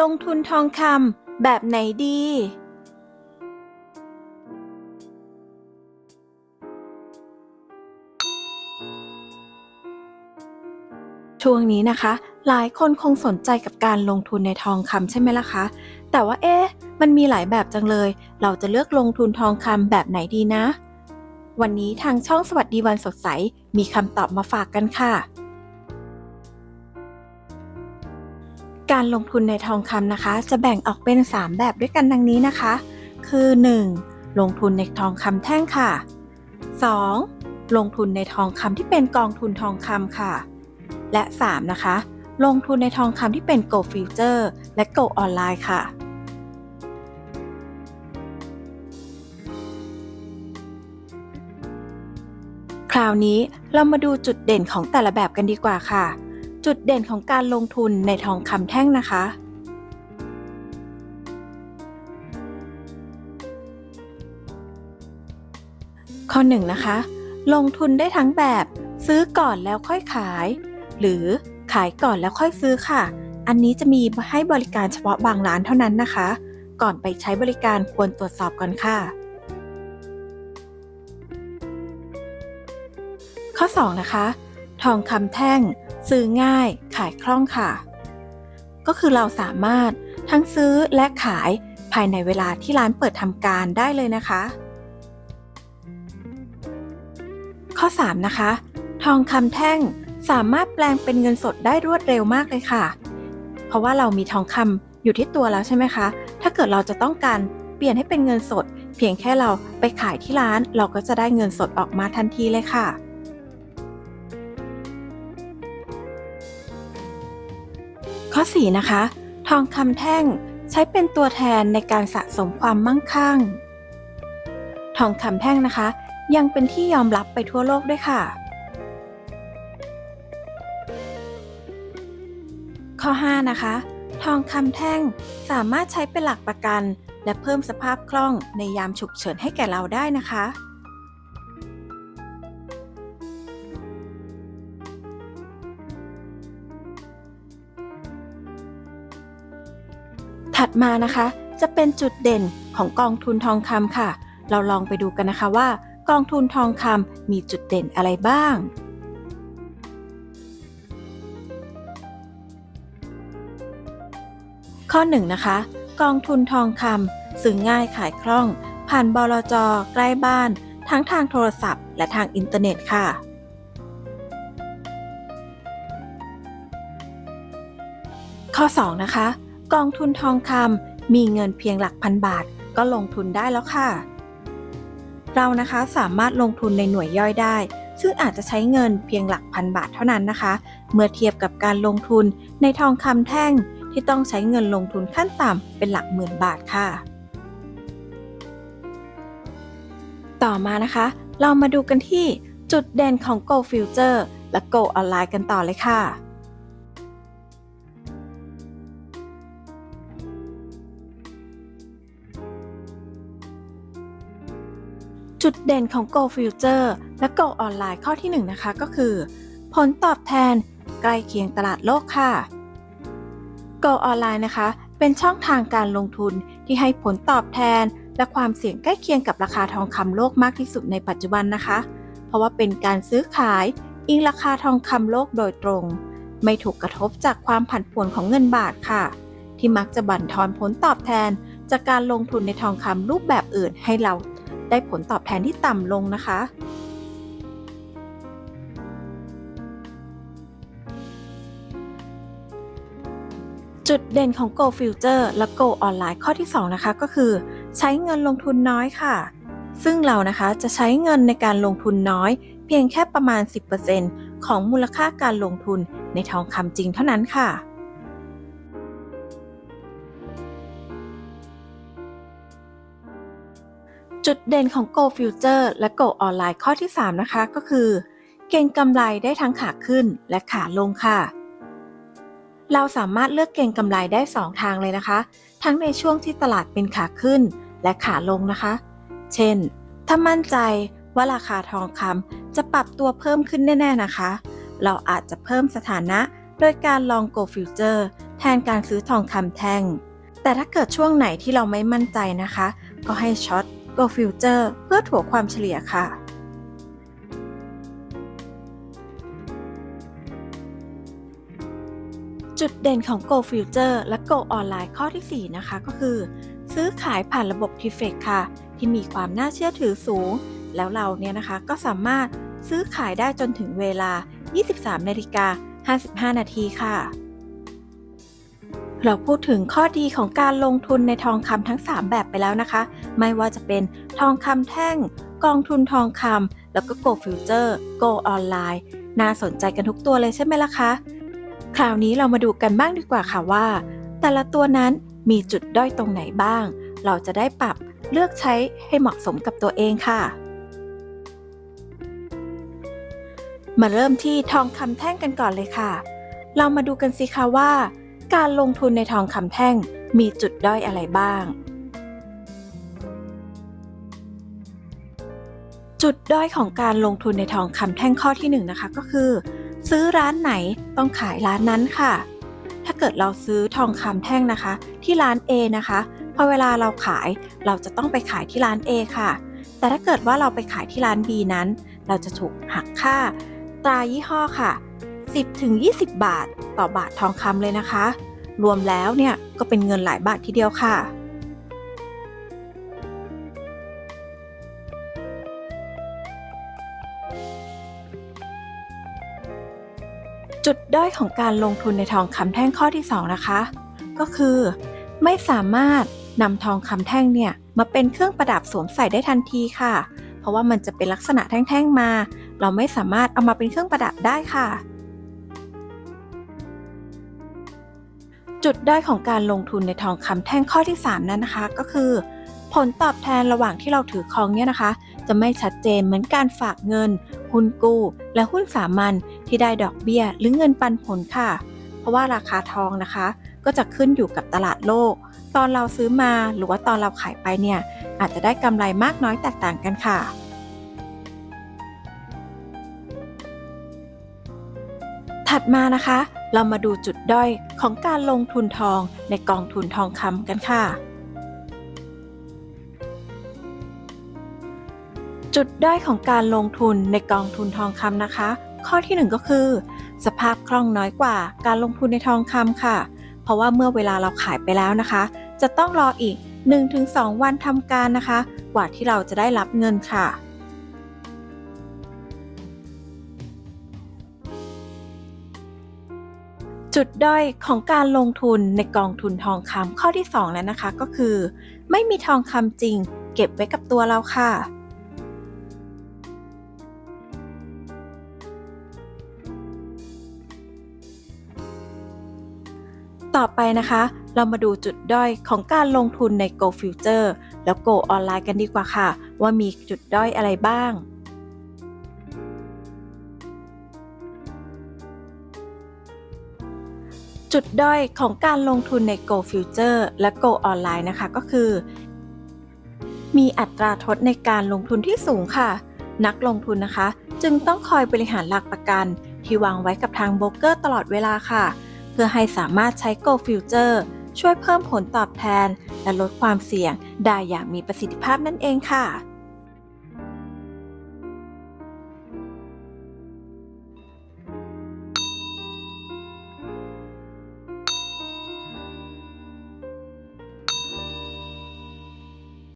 ลงทุนทองคำแบบไหนดี ช่วงนี้นะคะ หลายคนคงสนใจกับการลงทุนในทองคำใช่ไหมล่ะคะ แต่ว่าเอ๊ะ มันมีหลายแบบจังเลย เราจะเลือกลงทุนทองคำแบบไหนดีนะ วันนี้ทางช่องสวัสดีวันสดใส มีคำตอบมาฝากกันค่ะ การลงทุนในทองคำนะคะ จะแบ่งออกเป็น 3 แบบด้วยกันดังนี้นะคะ คือ 1. ลงทุนในทองคำแท่งค่ะ 2. ลงทุนในทองคำที่เป็นกองทุนทองคำค่ะ และ 3. นะคะ ลงทุนในทองคำที่เป็น Go Future และ Go Online ค่ะ คราวนี้เรามาดูจุดเด่นของแต่ละแบบกันดีกว่าค่ะ จุดเด่นของการลงทุนในทองคำแท่งนะคะ ข้อ1นนะคะ ลงทุนได้ทั้งแบบซื้อก่อนแล้วค่อยขาย หรือขายก่อนแล้วค่อยซื้อค่ะ อันนี้จะมีให้บริการเฉพาะบางร้านเท่านั้นนะคะ ก่อนไปใช้บริการควรตรวจสอบก่อนค่ะ ข้อ 2 นะคะ ทองคำแท่ง ซื้อง่ายขายคล่องค่ะ ก็คือเราสามารถทั้งซื้อและขายภายในเวลาที่ร้านเปิดทำการได้เลยนะคะ ข้อ 3 นะคะ ทองคำแท่งสามารถแปลงเป็นเงินสดได้รวดเร็วมากเลยค่ะ เพราะว่าเรามีทองคำอยู่ที่ตัวแล้วใช่ไหมคะ ถ้าเกิดเราจะต้องการเปลี่ยนให้เป็นเงินสด เพียงแค่เราไปขายที่ร้านเราก็จะได้เงินสดออกมาทันทีเลยค่ะ อ 4 นะคะ ทองคำแท่งใช้เป็นตัวแทนในการสะสมความมั่งคั่ง ทองคำแท่งนะคะ ยังเป็นที่ยอมรับไปทั่วโลกด้วยค่ะ ข้อ 5 นะคะ ทองคำแท่งสามารถใช้เป็นหลักประกัน และเพิ่มสภาพคล่องในยามฉุกเฉินให้แก่เราได้นะคะ มานะคะ จะเป็นจุดเด่นของกองทุนทองคำค่ะ เราลองไปดูกันนะคะว่า กองทุนทองคำมีจุดเด่นอะไรบ้างข้อ1นะคะ กองทุนทองคำซื้อง่ายขายคล่อง ผ่านบลจใกล้บ้าน ทั้งทางโทรศัพท์ และทางอินเทอร์เน็ตค่ะ ข้อ 2 นะคะ กองทุนทองคำมีเงินเพียงหลักพันบาท ก็ลงทุนได้แล้วค่ะ เรานะคะสามารถลงทุนในหน่วยย่อยได้ ซึ่งอาจจะใช้เงินเพียงหลักพันบาทเท่านั้นนะคะ เมื่อเทียบกับการลงทุนในทองคำแท่งที่ต้องใช้เงินลงทุนขั้นต่ำเป็นหลักหมื่นบาทค่ะ ต่อมานะคะ เรามาดูกันที่จุดเด่นของ Go Future และ Go Online กันต่อเลยค่ะ จุดเด่นของ Go Future และ Go Online ข้อที่ 1 นะคะก็คือ ผลตอบแทนใกล้เคียงตลาดโลกค่ะ Go Online นะคะ เป็นช่องทางการลงทุนที่ให้ผลตอบแทน และความเสี่ยงใกล้เคียงกับราคาทองคำโลกมากที่สุดในปัจจุบันนะคะ เพราะว่าเป็นการซื้อขายอิงราคาทองคำโลกโดยตรง ไม่ถูกกระทบจากความผันผวนของเงินบาทค่ะ ที่มักจะบั่นทอนผลตอบแทนจากการลงทุนในทองคำรูปแบบอื่นให้เรา ได้ผลตอบแทนที่ต่ำลงนะคะ จุดเด่นของ Go Future และ Go Online ข้อที่ 2 นะคะก็คือ ใช้เงินลงทุนน้อยค่ะ ซึ่งเรานะคะจะใช้เงินในการลงทุนน้อย เพียงแค่ประมาณ 10%ของมูลค่าการลงทุนในทองคำจริงเท่านั้นค่ะ จุดเด่นของ Go Future และ Go Online ข้อที่ 3 นะคะก็คือ เก็งกำไรได้ทั้งขาขึ้นและขาลงค่ะ เราสามารถเลือกเก็งกำไรได้ 2 ทางเลยนะคะ ทั้งในช่วงที่ตลาดเป็นขาขึ้นและขาลงนะคะ เช่น ถ้ามั่นใจว่าราคาทองคำจะปรับตัวเพิ่มขึ้นแน่ ๆ นะคะ เราอาจจะเพิ่มสถานะโดยการลอง Go Future แทนการซื้อทองคำแท่ง แต่ถ้าเกิดช่วงไหนที่เราไม่มั่นใจนะคะ ก็ให้ช็อต Go Future เพื่อถั่วความเฉลี่ยค่ะจุดเด่นของ Go Future และ Go Online ข้อที่ 4 นะคะก็คือ ซื้อขายผ่านระบบ t f e c ค่ะ ที่มีความน่าเชื่อถือสูง แล้วเราเนี่ยนะคะก็สามารถซื้อขายได้จนถึงเวลา 23นาฬิกา55 นาทีค่ะ เราพูดถึงข้อดีของการลงทุนในทองคำทั้ง 3 แบบไปแล้วนะคะ ไม่ว่าจะเป็นทองคำแท่ง กองทุนทองคำแล้วก็ Go Future Go Online น่าสนใจกันทุกตัวเลยใช่ไหมล่ะคะ คราวนี้เรามาดูกันบ้างดีกว่าค่ะว่า แต่ละตัวนั้นมีจุดด้อยตรงไหนบ้าง เราจะได้ปรับเลือกใช้ให้เหมาะสมกับตัวเองค่ะ มาเริ่มที่ทองคำแท่งกันก่อนเลยค่ะ เรามาดูกันสิคะว่า การลงทุนในทองคำแท่งมีจุดด้อยอะไรบ้าง จุดด้อยของการลงทุนในทองคำแท่งข้อที่1นนะคะก็คือ ซื้อร้านไหนต้องขายร้านนั้นค่ะ ถ้าเกิดเราซื้อทองคำแท่งนะคะ ที่ร้าน A นะคะพอเวลาเราขายเราจะต้องไปขายที่ร้าน A ค่ะ แต่ถ้าเกิดว่าเราไปขายที่ร้าน B นั้น เราจะถูกหักค่า ตรายี่ห้อค่ะ 10-20 บาท ต่อบาททองคำเลยนะคะ รวมแล้วเนี่ยก็เป็นเงินหลายบาททีเดียวค่ะ จุดด้อยของการลงทุนในทองคำแท่งข้อที่ 2 นะคะ ก็คือ ไม่สามารถนำทองคำแท่งเนี่ยมาเป็นเครื่องประดับสวมใส่ได้ทันทีค่ะ เพราะว่ามันจะเป็นลักษณะแท่งๆมา เราไม่สามารถเอามาเป็นเครื่องประดับได้ค่ะ จุดด้อยของการลงทุนในทองคำแท่งข้อที่ 3 นั้นนะคะ ก็คือ ผลตอบแทนระหว่างที่เราถือครองเนี่ยนะคะ จะไม่ชัดเจนเหมือนการฝากเงิน หุ้นกู้ และหุ้นสามัญที่ได้ดอกเบี้ย หรือเงินปันผลค่ะ เพราะว่าราคาทองนะคะ ก็จะขึ้นอยู่กับตลาดโลก ตอนเราซื้อมาหรือว่าตอนเราขายไปเนี่ยอาจจะได้กำไรมากน้อยแตกต่างกันค่ะถัดมานะคะ เรามาดูจุดด้อยของการลงทุนทองในกองทุนทองคำกันค่ะ จุดด้อยของการลงทุนในกองทุนทองคำนะคะ ข้อที่ 1 ก็คือ สภาพคล่องน้อยกว่าการลงทุนในทองคำค่ะ เพราะว่าเมื่อเวลาเราขายไปแล้วนะคะ จะต้องรออีก 1-2 วันทำการนะคะ กว่าที่เราจะได้รับเงินค่ะ จุดด้อยของการลงทุนในกองทุนทองคำข้อที่ 2 แล้วนะคะก็คือ ไม่มีทองคำจริง เก็บไว้กับตัวเราค่ะ ต่อไปนะคะ เรามาดูจุดด้อยของการลงทุนใน Go Future แล้ว Go Online กันดีกว่าค่ะ ว่ามีจุดด้อยอะไรบ้าง จุดด้อยของการลงทุนใน Go Future และ Go Online นะคะก็คือ มีอัตราทดในการลงทุนที่สูงค่ะ นักลงทุนนะคะ จึงต้องคอยบริหารหลักประกัน ที่วางไว้กับทางโบรกเกอร์ตลอดเวลาค่ะ เพื่อให้สามารถใช้ Go Future ช่วยเพิ่มผลตอบแทน และลดความเสี่ยงได้อย่างมีประสิทธิภาพนั่นเองค่ะ